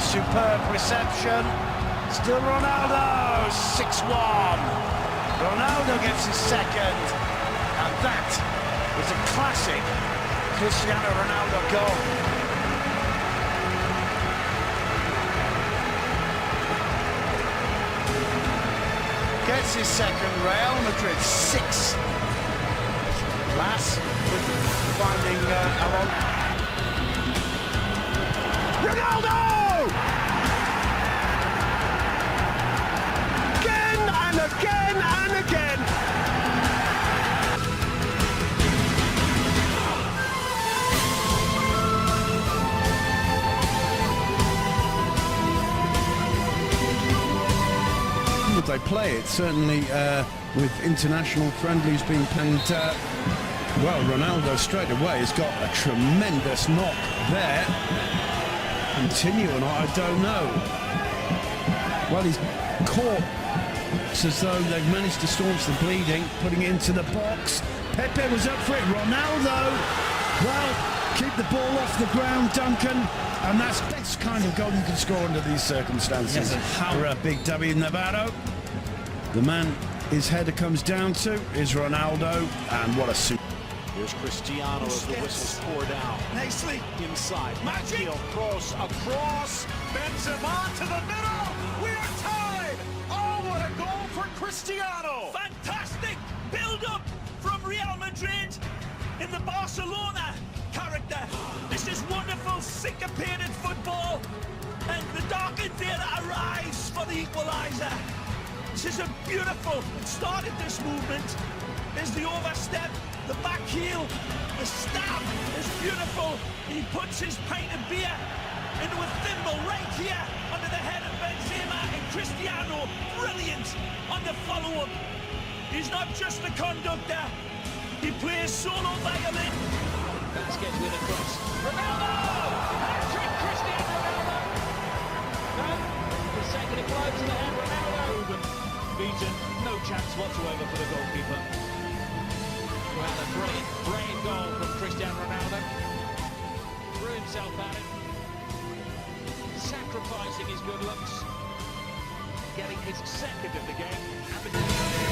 superb reception. Still Ronaldo, 6-1. Ronaldo gets his second. And that is a classic Cristiano Ronaldo goal. Gets his second, Real Madrid six. Lass finding uh, they play it? Certainly, uh, with international friendlies being played. Uh, well, Ronaldo straight away has got a tremendous knock there. Continue or not, I don't know. Well, he's caught. It's as though they've managed to staunch the bleeding, putting it into the box. Pepe was up for it. Ronaldo, well, keep the ball off the ground, Duncan. And that's the best kind of goal you can score under these circumstances. Yes, and how- For a big W Navarro. The man his header comes down to is Ronaldo, and what a super. Here's Cristiano as the whistles pour down. Nicely. Inside. Magic. Matthew cross across. Benzema to the middle. We are tied. Oh, what a goal for Cristiano. Fantastic build-up from Real Madrid in the Barcelona character. This is wonderful syncopated football. And the darkened era arrives for the equaliser. This is a beautiful start of this movement. Is the overstep, the back heel, the stab is beautiful. He puts his pint of beer into a thimble right here under the head of Benzema and Cristiano. Brilliant on the follow-up. He's not just a conductor. He plays solo violin. Vasquez with a cross. Ronaldo! Hat-trick Cristiano Ronaldo! No, the second it blows to the. Ruben beaten. No chance whatsoever for the goalkeeper. Well, a brilliant, brilliant goal from Cristiano Ronaldo. Threw himself at it. Sacrificing his good looks. Getting his second of the game.